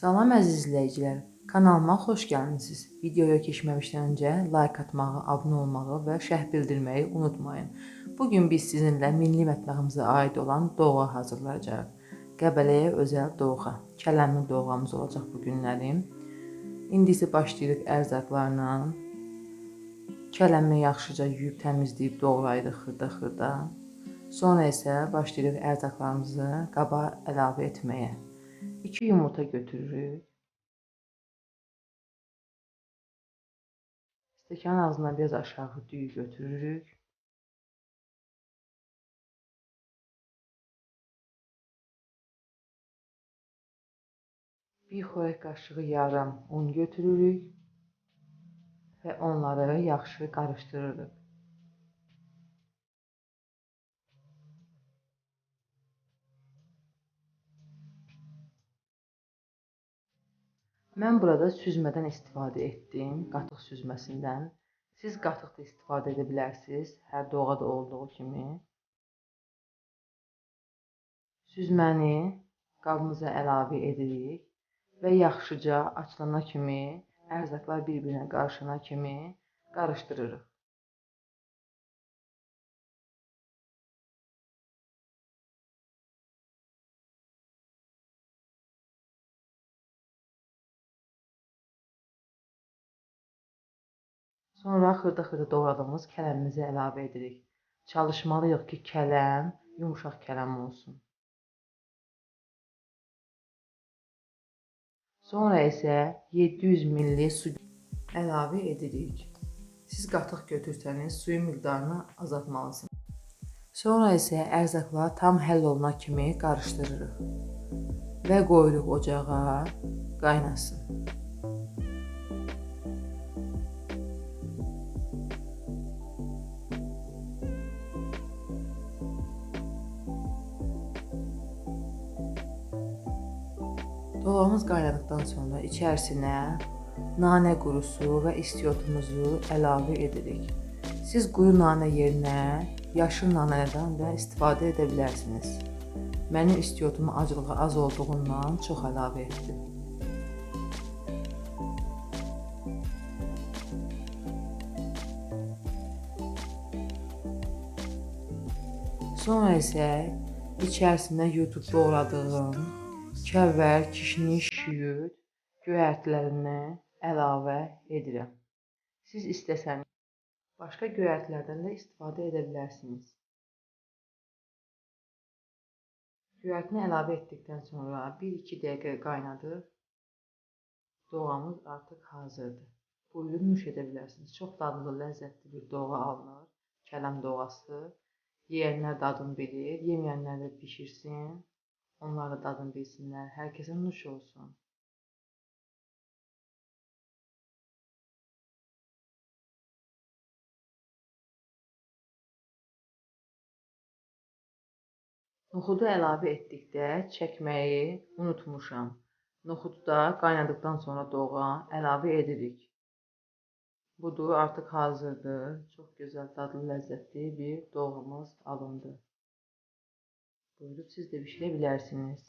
Salam əziz izləyicilər, kanalıma xoş gəlmisiniz. Videoya keçməmişdən öncə like atmağı, abunə olmağı və şərh bildirməyi unutmayın. Bu gün biz sizinlə milli mətbəximizə aid olan doğğa hazırlayacağıq. Qəbələyə özəl doğğa, kələmli doğğamız olacaq bu günlərim. İndi isə başlayırıq ərzaqlarla. Kələmi yaxşıca yuyub təmizləyib doğrayırıq xırda-xırda. Sonra isə başlayırıq ərzaqlarımızı qaba əlavə etməyə. 2 yumurta götürürük. Stəkan ağzına biraz aşağı düyü götürürük. Bir xörək qaşığı yarım un götürürük və onları yaxşı qarışdırırıq. Mən burada süzmədən istifadə etdim, qatıq süzməsindən. Siz qatıq da istifadə edə bilərsiniz, hər doğada olduğu kimi. Süzməni qabımıza əlavə edirik və yaxşıca açılana kimi, ərzaqlar bir-birinə qarışana kimi qarışdırırıq. Sonra xırda-xırda doğradığımız kələmimizi əlavə edirik. Çalışmalıyıq ki, kələm yumşaq kələm olsun. Sonra isə 700 ml su əlavə edirik. Siz qatıq götürsəniz, suyun miqdarını azaltmalısınız. Sonra isə ərzaqlar tam həll olana kimi qarışdırırıq və qoyuruq ocağa qaynasın. Doğramız qaynadıqdan sonra içərisinə nanə qurusu və istiotumuzu əlavə edirik. Siz quru nanə yerinə yaşıl nanələrdən də istifadə edə bilərsiniz. Mənim istiotum acılığı az olduğundan çox əlavə etdim. Sonra isə içərisinə YouTube doğradığım kəvvər, kişniş, şüyüd göyərtilərini əlavə edirəm. Siz istəsəniz başqa göyərtilərdən də istifadə edə bilərsiniz. Göyərtini əlavə etdikdən sonra 1-2 dəqiqə qaynadıb doğamız artıq hazırdır. Buyurun nuş edə bilərsiniz. Çox dadlı, ləzzətli bir doğğa alınır. Kələm doğası. Yeyənlər dadını bilir, yeməyənlər də bişirsin. Onlar da dadını bilsinlər. Hər kəsə nuş olsun. Noxudu əlavə etdikdə çəkməyi unutmuşam. Noxudu da qaynadıqdan sonra doğğa əlavə edirik. Budur, artıq hazırdır. Çox gözəl, dadlı, ləzzətli bir doğğamız alındı. Buyurub siz də bişirə bilərsiniz.